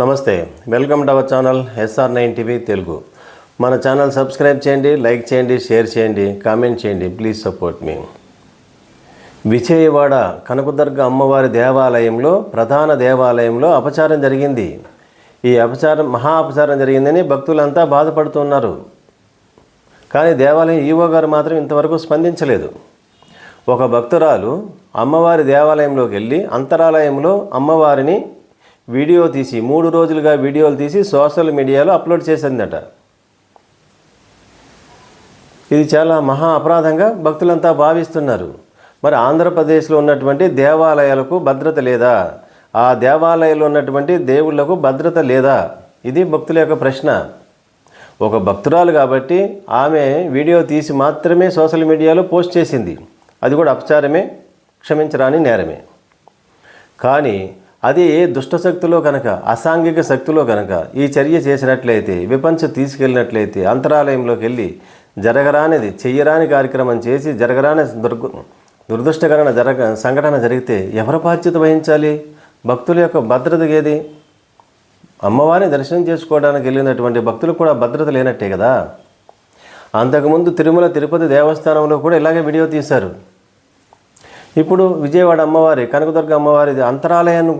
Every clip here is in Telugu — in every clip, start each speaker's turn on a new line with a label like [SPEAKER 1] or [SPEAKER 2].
[SPEAKER 1] నమస్తే welcome to our channel S R nine TV Telugu. మన ఛానల్ సబ్స్క్రైబ్ చేయండి లైక్ చేయండి షేర్ చేయండి కామెంట్ చేయండి please support me. Vijayawada Kanakadurga అమ్మవారి దేవాలయంలో ప్రధాన దేవాలయంలో అపచారం జరిగింది. ఈ అపచారం మహా అపచారం జరిగిందని భక్తులంతా బాధపడుతున్నారు. కానీ దేవాలయం ఈవో గారు మాత్రం ఇంతవరకు స్పందించలేదు. ఒక భక్తురాలు అమ్మవారి దేవాలయంలోకి వెళ్ళి అంతరాలయంలో అమ్మవారిని వీడియో తీసి మూడు రోజులుగా వీడియోలు తీసి సోషల్ మీడియాలో అప్లోడ్ చేసిందట. ఇది చాలా మహా అపరాధంగా భక్తులంతా భావిస్తున్నారు. మరి ఆంధ్రప్రదేశ్లో ఉన్నటువంటి దేవాలయాలకు భద్రత లేదా? ఆ దేవాలయాల్లో ఉన్నటువంటి దేవుళ్ళకు భద్రత లేదా? ఇది భక్తుల యొక్క ప్రశ్న. ఒక భక్తురాలు కాబట్టి ఆమె వీడియో తీసి మాత్రమే సోషల్ మీడియాలో పోస్ట్ చేసింది. అది కూడా అపచారమే క్షమించరాని నేరమే. కానీ అది దుష్ట శక్తిలో కనుక అసాంఘిక శక్తిలో కనుక ఈ చర్య చేసినట్లయితే విపంచ తీసుకెళ్ళినట్లయితే అంతరాలయంలోకి వెళ్ళి జరగరానిది చెయ్యరాని కార్యక్రమం చేసి జరగరాని దుర్గు దురదృష్టకరణ జరగ సంఘటన జరిగితే ఎవరు బాధ్యత వహించాలి? భక్తుల యొక్క భద్రత ఏది? అమ్మవారిని దర్శనం చేసుకోవడానికి వెళ్ళినటువంటి భక్తులకు కూడా భద్రత లేనట్టే కదా? అంతకుముందు తిరుమల తిరుపతి దేవస్థానంలో కూడా ఇలాగే వీడియో తీశారు. ఇప్పుడు విజయవాడ అమ్మవారి కనకదుర్గ అమ్మవారి అంతరాలయాన్ని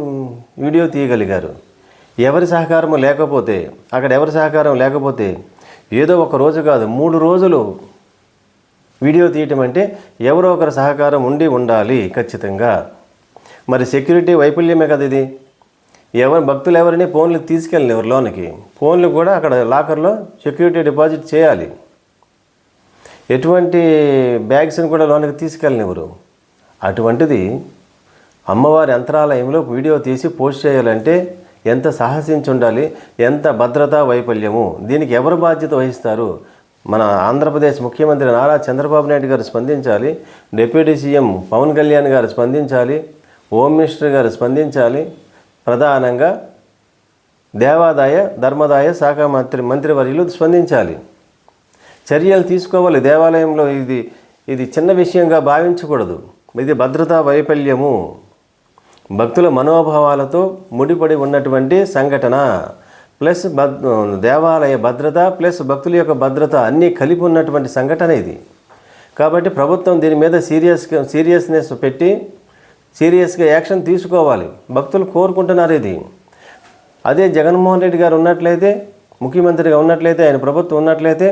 [SPEAKER 1] వీడియో తీయగలిగారు. ఎవరి సహకారం లేకపోతే అక్కడ ఎవరి సహకారం లేకపోతే ఏదో ఒక రోజు కాదు మూడు రోజులు వీడియో తీయటం అంటే ఎవరో ఒకరి సహకారం ఉండి ఉండాలి ఖచ్చితంగా. మరి సెక్యూరిటీ వైఫల్యమే కదా ఇది. ఎవరు భక్తులు ఎవరిని ఫోన్లు తీసుకెళ్ళిన ఎవరు లోనికి? ఫోన్లు కూడా అక్కడ లాకర్లో సెక్యూరిటీ డిపాజిట్ చేయాలి. ఎటువంటి బ్యాగ్స్ని కూడా లోనికి తీసుకెళ్ళనివ్వరు అటువంటిది అమ్మవారి అంతరాలయంలో వీడియో తీసి పోస్ట్ చేయాలంటే ఎంత సాహసించి ఉండాలి ఎంత భద్రతా వైఫల్యము దీనికి ఎవరు బాధ్యత వహిస్తారు? మన ఆంధ్రప్రదేశ్ ముఖ్యమంత్రి నారా చంద్రబాబు నాయుడు గారు స్పందించాలి డిప్యూటీ సీఎం పవన్ కళ్యాణ్ గారు స్పందించాలి హోమ్ మినిస్టర్ గారు స్పందించాలి ప్రధానంగా దేవాదాయ ధర్మదాయ శాఖ మంత్రి మంత్రివర్యులు స్పందించాలి. చర్యలు తీసుకోవాలి దేవాలయంలో ఇది ఇది చిన్న విషయంగా భావించకూడదు. ఇది భద్రతా వైఫల్యము. భక్తుల మనోభావాలతో ముడిపడి ఉన్నటువంటి సంఘటన. ప్లస్ భద్ దేవాలయ భద్రత ప్లస్ భక్తుల యొక్క భద్రత అన్నీ కలిపి ఉన్నటువంటి సంఘటన ఇది. కాబట్టి ప్రభుత్వం దీని మీద సీరియస్ సీరియస్నెస్ పెట్టి సీరియస్గా యాక్షన్ తీసుకోవాలి. భక్తులు కోరుకుంటున్నారు ఇది. అదే జగన్మోహన్ రెడ్డి గారు ఉన్నట్లయితే ముఖ్యమంత్రిగా ఉన్నట్లయితే ఆయన ప్రభుత్వం ఉన్నట్లయితే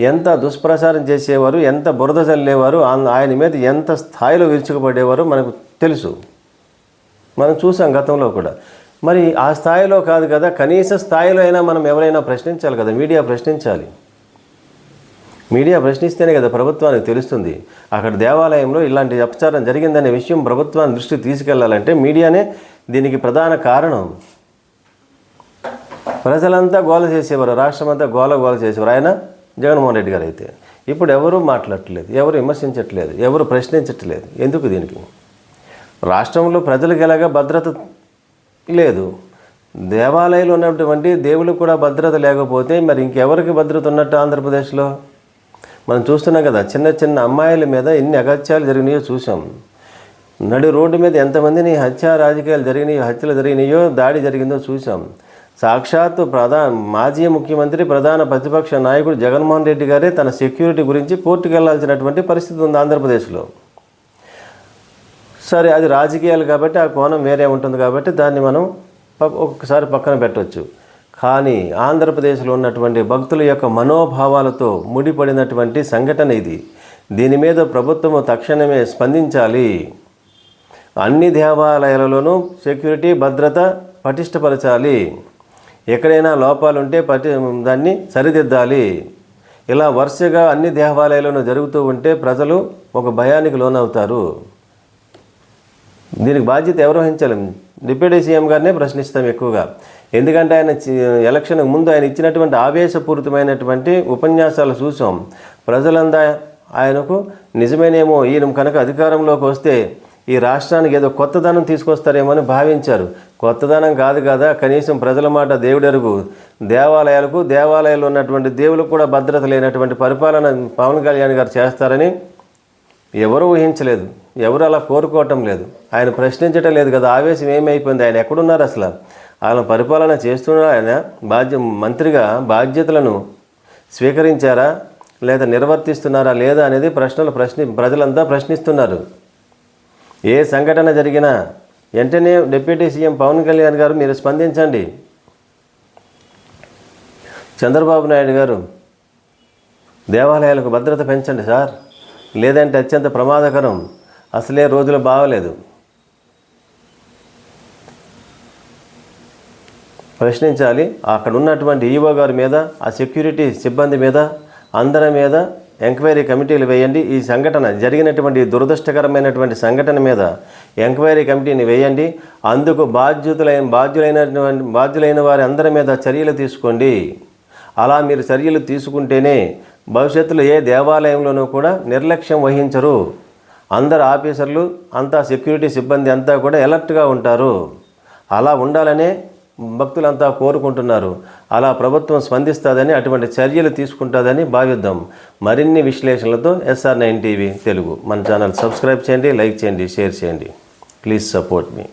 [SPEAKER 1] ఎంత దుష్ప్రచారం చేసేవారు ఎంత బురద చల్లేవారు ఆయన మీద ఎంత స్థాయిలో విరుచుకుపడేవారు మనకు తెలుసు. మనం చూసాం గతంలో కూడా. మరి ఆ స్థాయిలో కాదు కదా కనీస స్థాయిలో అయినా మనం ఎవరైనా ప్రశ్నించాలి కదా మీడియా ప్రశ్నించాలి. మీడియా ప్రశ్నిస్తేనే కదా ప్రభుత్వానికి తెలుస్తుంది. అక్కడ దేవాలయంలో ఇలాంటి అపచారం జరిగిందనే విషయం ప్రభుత్వాన్ని దృష్టికి తీసుకెళ్ళాలంటే మీడియానే దీనికి ప్రధాన కారణం. ప్రజలంతా గోల చేసేవారు రాష్ట్రం అంతా గోల గోల చేసేవారు. ఆయన జగన్మోహన్ రెడ్డి గారు అయితే. ఇప్పుడు ఎవరూ మాట్లాడట్లేదు ఎవరు విమర్శించట్లేదు ఎవరు ప్రశ్నించట్లేదు. ఎందుకు దీనికి? రాష్ట్రంలో ప్రజలకు ఎలాగ భద్రత లేదు. దేవాలయాలు ఉన్నటువంటి దేవుళ్ళకు కూడా భద్రత లేకపోతే మరి ఇంకెవరికి భద్రత ఉన్నట్టు ఆంధ్రప్రదేశ్లో? మనం చూస్తున్నాం కదా చిన్న చిన్న అమ్మాయిల మీద ఎన్ని అగత్యాలు జరిగినాయో చూసాం నడి రోడ్డు మీద ఎంతమందిని హత్య రాజకీయాలు జరిగినాయో హత్యలు జరిగినాయో దాడి జరిగిందో చూసాం సాక్షాత్తు ప్రధాన మాజీ ముఖ్యమంత్రి ప్రధాన ప్రతిపక్ష నాయకుడు జగన్మోహన్ రెడ్డి గారే తన సెక్యూరిటీ గురించి కోర్టుకు వెళ్ళాల్సినటువంటి పరిస్థితి ఉంది ఆంధ్రప్రదేశ్లో. సరే అది రాజకీయాలు కాబట్టి ఆ కోణం వేరే ఉంటుంది కాబట్టి దాన్ని మనం ప- ఒక్కసారి పక్కన పెట్టవచ్చు కానీ ఆంధ్రప్రదేశ్లో ఉన్నటువంటి భక్తుల యొక్క మనోభావాలతో ముడిపడినటువంటి సంఘటన ఇది. దీని మీద ప్రభుత్వము తక్షణమే స్పందించాలి. అన్ని దేవాలయాలలోనూ సెక్యూరిటీ భద్రత పటిష్టపరచాలి ఎక్కడైనా లోపాలు ఉంటే పటి దాన్ని సరిదిద్దాలి. ఇలా వరుసగా అన్ని దేవాలయాలను జరుగుతూ ఉంటే ప్రజలు ఒక భయానికి లోనవుతారు. దీనికి బాధ్యత ఎవరు వహించాలి? డిప్యూటీ సీఎం గారినే ప్రశ్నిస్తాం ఎక్కువగా. ఎందుకంటే ఆయన చి- ఎలక్షన్ ముందు ఆయన ఇచ్చినటువంటి ఆవేశపూరితమైనటువంటి ఉపన్యాసాలు చూసాం. ప్రజలందా ఆయనకు నిజమేనేమో ఈయన కనుక అధికారంలోకి వస్తే ఈ రాష్ట్రానికి ఏదో కొత్తదనం తీసుకొస్తారేమో అని భావించారు. కొత్తదనం కాదు కదా కనీసం ప్రజల మాట దేవుడెరుగు. దేవాలయాలకు దేవాలయాల్లో ఉన్నటువంటి దేవులకు కూడా భద్రత లేనటువంటి పరిపాలన పవన్ కళ్యాణ్ గారు చేస్తారని ఎవరు ఊహించలేదు. ఎవరు అలా కోరుకోవటం లేదు. ఆయన ప్రశ్నించటం లేదు కదా ఆవేశం ఏమైపోయింది? ఆయన ఎక్కడున్నారు అసలు? ఆయన పరిపాలన చేస్తున్నారా ఆయన బాధ్య మంత్రిగా బాధ్యతలను స్వీకరించారా? లేదా నిర్వర్తిస్తున్నారా లేదా అనేది ప్రశ్నలు ప్రశ్ని ప్రజలంతా ప్రశ్నిస్తున్నారు. ఏ సంఘటన జరిగినా వెంటనే డిప్యూటీ సీఎం పవన్ కళ్యాణ్ గారు మీరు స్పందించండి. చంద్రబాబు నాయుడు గారు దేవాలయాలకు భద్రత పెంచండి సార్. లేదంటే అత్యంత ప్రమాదకరం. అసలే రోజులు బాగలేదు. ప్రశ్నించాలి. అక్కడ ఉన్నటువంటి ఈవో గారి మీద ఆ సెక్యూరిటీ సిబ్బంది మీద అందరి మీద ఎంక్వైరీ కమిటీలు వేయండి. ఈ సంఘటన జరిగినటువంటి దురదృష్టకరమైనటువంటి సంఘటన మీద ఎంక్వైరీ కమిటీని వేయండి. అందుకు బాధ్యుతులైన బాధ్యులైనటువంటి బాధ్యులైన వారి అందరి మీద చర్యలు తీసుకోండి. అలా మీరు చర్యలు తీసుకుంటేనే భవిష్యత్తులో ఏ దేవాలయంలోనూ కూడా నిర్లక్ష్యం వహించరు. అందరు ఆఫీసర్లు అంతా సెక్యూరిటీ సిబ్బంది అంతా కూడా ఎలర్ట్గా ఉంటారు. అలా ఉండాలనే భక్తులంతా కోరుకుంటున్నారు. అలా ప్రభుత్వం స్పందిస్తుందని అటువంటి చర్యలు తీసుకుంటుందని భావిద్దాం. మరిన్ని విశ్లేషణలతో S R nine TV Telugu. మన ఛానల్ సబ్స్క్రైబ్ చేయండి లైక్ చేయండి షేర్ చేయండి. Please support me.